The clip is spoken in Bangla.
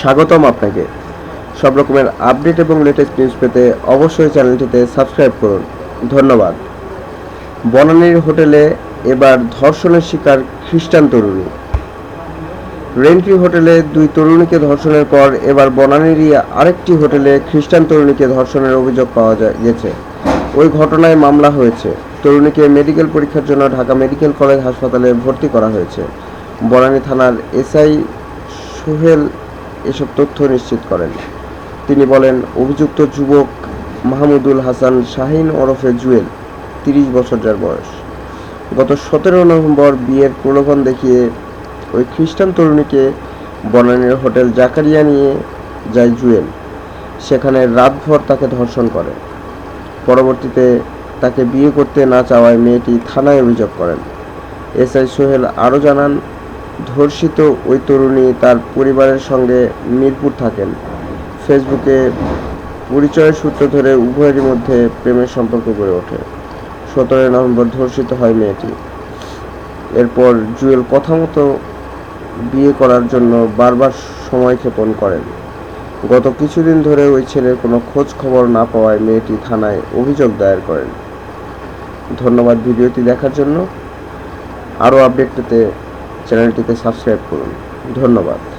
স্বাগতম আপনাকে। সব রকমের আপডেট এবং লেটেস্ট নিউজ পেতে অবশ্যই চ্যানেলটিতে সাবস্ক্রাইব করুন। ধন্যবাদ। বনানীর হোটেলে এবার ধর্ষণের শিকার খ্রিস্টান তরুণী। রেন্ট্রি হোটেলে দুই তরুণীকে ধর্ষণের পর এবার বনানীরই আরেকটি হোটেলে খ্রিস্টান তরুণীকে ধর্ষণের অভিযোগ পাওয়া গেছে। ওই ঘটনায় মামলা হয়েছে। তরুণীকে মেডিকেল পরীক্ষার জন্য ঢাকা মেডিকেল কলেজ হাসপাতালে ভর্তি করা হয়েছে। বনানী থানার এসআই সোহেল এসব তথ্য নিশ্চিত করেন। তিনি বলেন, অভিযুক্ত যুবক মাহমুদুল হাসান শাহিন ওরফে জুয়েল, তিরিশ বছর যার বয়স। গত সতেরো নভেম্বর বিয়ের প্রলোভন দেখিয়ে ওই খ্রিস্টান তরুণীকে বনানীর হোটেল জাকারিয়া নিয়ে যায় জুয়েল। সেখানে রাতভর তাকে ধর্ষণ করে। পরবর্তীতে তাকে বিয়ে করতে না চাওয়ায় মেয়েটি থানায় অভিযোগ করেন। এসআই সোহেল আরও জানান ধর্ষিত ওই তরুণী তার পরিবারের সঙ্গে মিরপুর থাকেন। ফেসবুকে পরিচয়ের সূত্র ধরে উভয়েরই মধ্যে প্রেমের সম্পর্ক গড়ে ওঠে। সতেরোই নভেম্বর ধর্ষিত হয় মেয়েটি। এরপর জুয়েল কথা মতো বিয়ে করার জন্য বারবার সময় ক্ষেপণ করেন। গত কিছুদিন ধরে ওই ছেলের কোনো খোঁজ খবর না পাওয়ায় মেয়েটি থানায় অভিযোগ দায়ের করেন। ধন্যবাদ ভিডিওটি দেখার জন্য। আরও আপডেট পেতে চ্যানেলটিতে সাবস্ক্রাইব করুন। ধন্যবাদ।